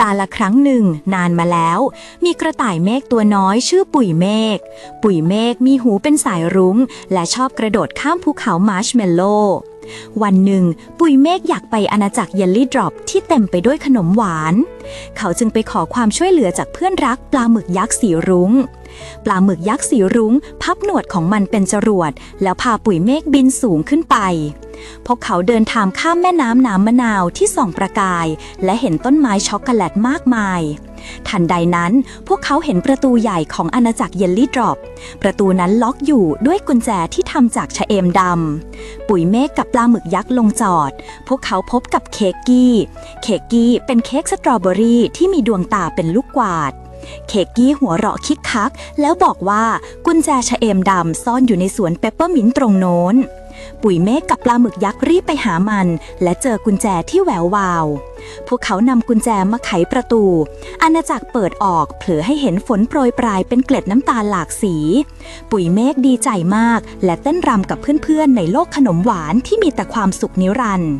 กาละครั้งหนึ่งนานมาแล้ว มีกระต่ายเมฆตัวน้อยชื่อปุ๋ยเมฆปุ๋ยเมฆมีหูเป็นสายรุง้ง และชอบกระโดดข้ามภูเขามาร์ชเมลโล่วันหนึ่ง ปุ๋ยเมฆอยากไปอาณาจักรเยลลี่ดรอปที่เต็มไปด้วยขนมหวาน เขาจึงไปขอความช่วยเหลือจากเพื่อนรักปลาหมึกยักษ์สีรุง้ง ปลาหมึกยักษ์สีรุง้ง พับหนวดของมันเป็นจรวด แล้วพาปุ๋ยเมฆบินสูงขึ้นไป พวกเขาเดินทางข้ามแม่น้ำน้ำมะนาวที่ส่องประกาย และเห็นต้นไม้ช็อกโกแลตมากมาย ทันใดนั้นพวกเขาเห็นประตูใหญ่ของอาณาจักรเยลลี่ดรอป ประตูนั้นล็อกอยู่ด้วยกุญแจที่ทำจากชะเอมดำปุ๋ยเมฆกับปลาหมึกยักษ์ลงจอด พวกเขาพบกับเค้กกี้ เค้กกี้เป็นเค้กสตรอเบอรี่ที่มีดวงตาเป็นลูกกวาด เค้กกี้หัวเราะคิกคัก แล้วบอกว่ากุญแจชะเอมดำซ่อนอยู่ในสวนเปปเปอร์มินต์ตรงโน้น ปุ๋ยเมฆกับปลาหมึกยักษ์รีบไปหามัน และเจอกุญแจที่แหวววาว พวกเขานำกุญแจมาไขประตู อาณาจักรเปิดออกเผลอให้เห็นฝนโปรยปลายเป็นเกล็ดน้ำตาลหลากสี ปุ๋ยเมฆดีใจมาก และเต้นรำกับเพื่อนๆในโลกขนมหวานที่มีแต่ความสุขนิรันดร์